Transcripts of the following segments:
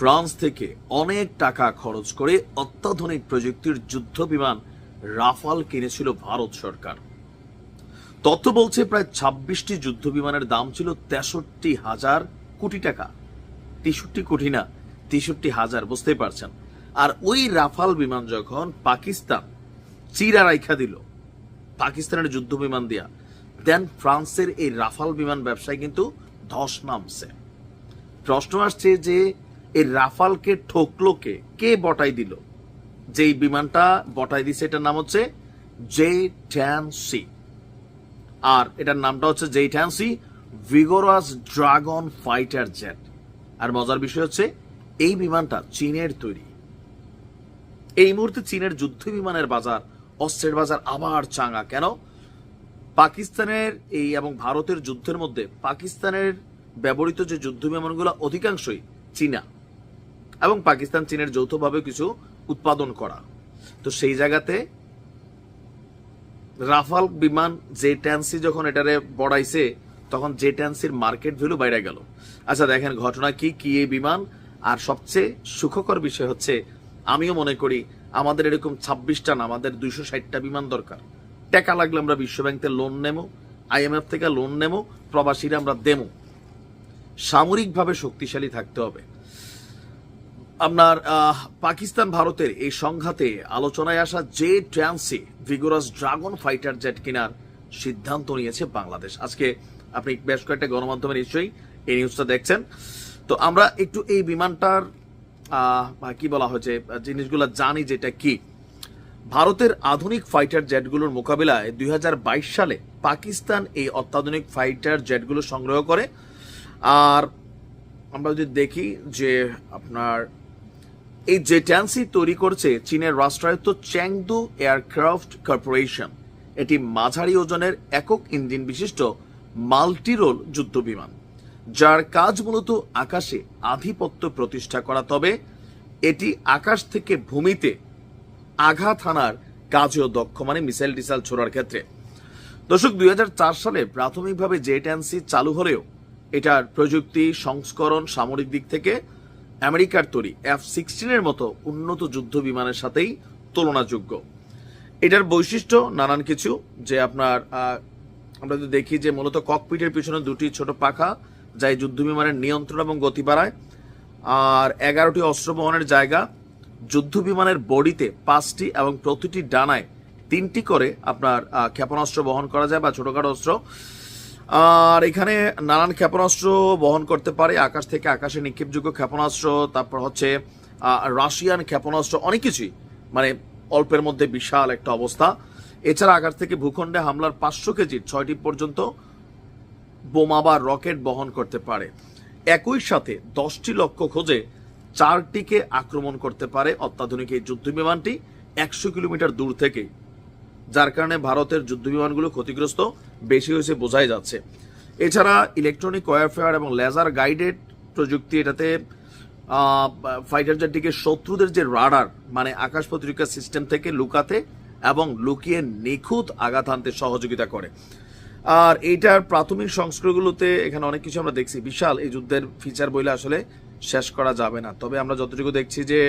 France থেকে অনেক টাকা খরচ করে অত্যাধুনিক প্রযুক্তির যুদ্ধ বিমান রাফাল কিনেছিল ভারত সরকার। তথ্য বলছে প্রায় ছাব্বিশটি যুদ্ধ বিমানের দাম ছিল তেষট্টি হাজার কোটি টাকা। তেষট্টি কোটি না, তেষট্টি হাজার, বুঝতেই পারছেন। আর ওই রাফাল বিমান যখন পাকিস্তান চিরা রাইখা দিল, পাকিস্তানের যুদ্ধ বিমান দিয়া দেন ফ্রান্সের এই রাফাল বিমান ব্যবসায় কিন্তু ধস নামছে। প্রশ্ন আসছে যে এই রাফালকে ঠকলো কে? কে বটাই দিল? যেই বিমানটা বটাই দিছে, এটার নাম হচ্ছে জে ট্যান সি আর এটার নামটা হচ্ছে J ten C vigorous dragon fighter jet আর মজার বিষয় হচ্ছে, এই বিমানটা চীনের তৈরি। এই মুহূর্তে চীনের যুদ্ধ বিমানের বাজার, অস্ত্রের বাজার আবার চাঙ্গা। কেন? পাকিস্তানের এই এবং ভারতের যুদ্ধের মধ্যে পাকিস্তানের ব্যবহৃত যে যুদ্ধ বিমানগুলো, অধিকাংশই চীনা। এবং পাকিস্তান, চীনের যৌথভাবে কিছু উৎপাদন করা। তো সেই জায়গাতে রাফাল বিমান যে ট্যান্সি যখন এটারে বড়াইছে, তখন যে ট্যান্সির মার্কেট ভ্যালু বাইরে গেল। আচ্ছা দেখেন ঘটনা কি কি এই বিমান? আর সবচেয়ে সুখকর বিষয় হচ্ছে, আমিও মনে করি আমাদের এরকম ছাব্বিশটা না, আমাদের দুইশো ষাটটা বিমান দরকার। টাকা লাগলে আমরা বিশ্বব্যাংক থেকে লোন নেব আইএমএফ থেকে লোন নেব, প্রবাসীরা আমরা দেবো। সামরিকভাবে শক্তিশালী থাকতে হবে। আপনার পাকিস্তান ভারতের এই সংঘাতে আলোচনায় আসা যে ট্রান্সি, ভিগোরাস ড্রাগন ফাইটার জেট কেনার সিদ্ধান্ত নিয়েছে বাংলাদেশ। আজকে আপনি বেশ কয়েকটা গণমাধ্যমে নিশ্চয়ই এই নিউজটা দেখছেন। তো আমরা একটু এই বিমানটার কি বলা হয়েছে, জিনিসগুলো জানি যেটা কি। ভারতের আধুনিক ফাইটার জেটগুলোর মোকাবিলায় দুই হাজার বাইশ সালে পাকিস্তান এই অত্যাধুনিক ফাইটার জেটগুলো সংগ্রহ করে। আর আমরা যদি দেখি যে আপনার এই জেট্যান্সি তৈরি করছে চীনের রাষ্ট্রায়ত্ত চ্যাংদু এয়ারক্রাফট কর্পোরেশন, এটি মাঝারি ওজনের একক ইঞ্জিন বিশিষ্ট মাল্টিরোল যুদ্ধ বিমান, যার কাজ মূলত আকাশে আধিপত্য প্রতিষ্ঠা করা। তবে এটি আকাশ থেকে ভূমিতে আঘাত হানার কাজেও দক্ষ মানে মিসাইল টিসাইল ছোড়ার ক্ষেত্রে। দর্শক, দুই সালে প্রাথমিকভাবে জেট চালু হলেও এটার প্রযুক্তি, সংস্করণ, সামরিক দিক থেকে আমেরিকার তৈরি এফ সিক্সটিনের মতো উন্নত যুদ্ধ বিমানের সাথেই তুলনাযোগ্য। এটার বৈশিষ্ট্য নানান কিছু, যে আপনার আমরা যদি দেখি যে মূলত ককপিটের পিছনে দুটি ছোট পাখা যা এই যুদ্ধ বিমানের নিয়ন্ত্রণ এবং গতি বাড়ায়, আর এগারোটি অস্ত্র বহনের জায়গা, যুদ্ধ বিমানের বডিতে পাঁচটি এবং প্রতিটি ডানায় তিনটি করে আপনার ক্ষেপণাস্ত্র বহন করা যায় বা ছোটখাটো অস্ত্র। আর এখানে নানান ক্ষেপণাস্ত্র বহন করতে পারে। আকাশ থেকে আকাশে নিক্ষেপযোগ্য ক্ষেপণাস্ত্র, তারপর হচ্ছে রাশিয়ান ক্ষেপণাস্ত্র, অনেক কিছুই। মানে অল্পের মধ্যে বিশাল একটা অবস্থা। এছাড়া আকাশ থেকে ভূখণ্ডে হামলার পাঁচশো কেজির ছয়টি পর্যন্ত বোমা বা রকেট বহন করতে পারে। একই সাথে দশটি লক্ষ্য খোঁজে চারটিকে আক্রমণ করতে পারে অত্যাধুনিক এই যুদ্ধ বিমানটি। একশো কিলোমিটার দূর থেকে যার কারণে ভারতের যুদ্ধ বিমানগুলো ক্ষতিগ্রস্ত বেশি হয়েছে বোঝাই যাচ্ছে। এছাড়া ইলেকট্রনিক ওয়ারফেয়ার এবং লেজার গাইডেড প্রযুক্তি এটাতে ফাইটার জেটটিকে শত্রুদের যে রাডার মানে আকাশ প্রতিরক্ষা সিস্টেম থেকে লুকাতে এবং লুকিয়ে নিখুঁত আঘাত আনতে সহযোগিতা করে। আর এইটার প্রাথমিক সংস্করণগুলোতে এখানে অনেক কিছু আমরা দেখছি। বিশাল, এই যুদ্ধের ফিচার বইলে আসলে শেষ করা যাবে না। তবে আমরা যতটুকু দেখছি যে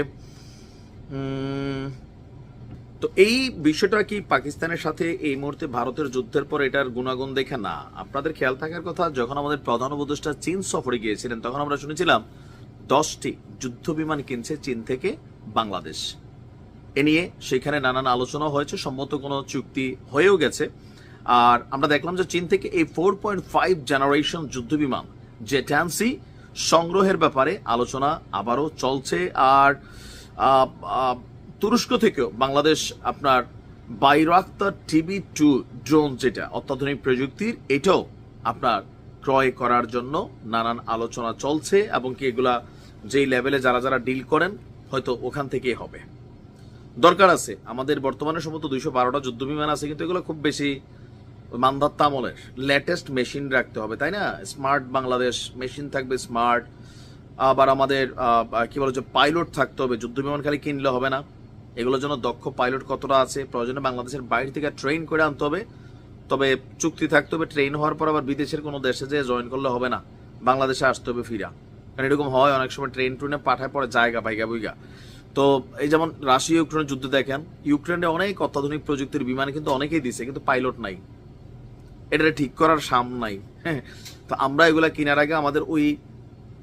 তো এই বিষয়টা কি পাকিস্তানের সাথে এই মুহূর্তে ভারতের যুদ্ধের পর এটার গুণাগুণ দেখে না? আপনাদের খেয়াল থাকার কথা, যখন আমাদের প্রধান উপদেষ্টা চীন সফরে গিয়েছিলেন, তখন আমরা শুনেছিলাম দশটি যুদ্ধ বিমান কিনছে চীন থেকে বাংলাদেশ। এ নিয়ে সেখানে নানান আলোচনা হয়েছে, সম্মত কোনো চুক্তি হয়েও গেছে। আর আমরা দেখলাম যে চীন থেকে এই ফোর পয়েন্ট ফাইভ জেনারেশন যুদ্ধ বিমান যে ট্যান্সি সংগ্রহের ব্যাপারে আলোচনা আবারও চলছে। আর তুরস্ক থেকেও বাংলাদেশ আপনার বাইরাক্তার টিভি টু ড্রোন যেটা অত্যাধুনিক প্রযুক্তির, এটাও আপনার ক্রয় করার জন্য নানান আলোচনা চলছে এবং কি এগুলা যেই লেভেলে যারা যারা ডিল করেন, হয়তো ওখান থেকেই হবে। দরকার আছে, আমাদের বর্তমানে সম্ভবত দুইশো বারোটা যুদ্ধ বিমান আছে, কিন্তু এগুলো খুব বেশি মান্ধাত্তা আমলের লেটেস্ট মেশিন রাখতে হবে, তাই না? স্মার্ট বাংলাদেশ মেশিন থাকবে স্মার্ট আবার আমাদের কি বলে যে পাইলট থাকতে হবে যুদ্ধ বিমান খালি কিনলে হবে না। এগুলোর জন্য দক্ষ পাইলট কতটা আছে, প্রয়োজনে বাংলাদেশের বাইরে থেকে ট্রেন করে আনতে হবে। তবে চুক্তি থাকতে হবে, ট্রেন হওয়ার পর আবার বিদেশের কোনো দেশে যেয়ে জয়েন করলে হবে না। বাংলাদেশে আসতে হবে ফিরা। কারণ এরকম হয়, অনেক সময় ট্রেন ট্রেনে পাঠায় পরে জায়গা পাইগা বুইগা। তো এই যেমন রাশিয়া, ইউক্রেনের যুদ্ধ দেখেন, ইউক্রেনে অনেক অত্যাধুনিক প্রযুক্তির বিমান কিন্তু অনেকেই দিছে, কিন্তু পাইলট নাই। এটা ঠিক করার সাম নাই। হ্যাঁ তো আমরা এগুলা কেনার আগে আমাদের ওই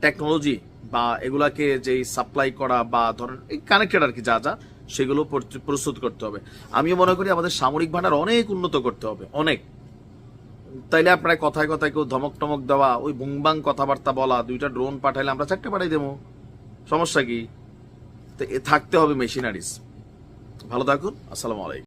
টেকনোলজি বা এগুলাকে যেই সাপ্লাই করা বা ধরেন, এই কানেক্টেড আর কি যা যা সেগুলো প্রস্তুত করতে হবে। আমিও মনে করি আমাদের সামরিক ভাণ্ডার অনেক উন্নত করতে হবে, অনেক। তাইলে আপনার কথায় কথায় কেউ ধমক টমক দেওয়া, ওই বুংবাং কথাবার্তা বলা, দুইটা ড্রোন পাঠাইলে আমরা চারটে পাঠাই দেবো। সমস্যা কি? থাকতে হবে মেশিনারিজ। ভালো থাকুন, আসসালামু আলাইকুম।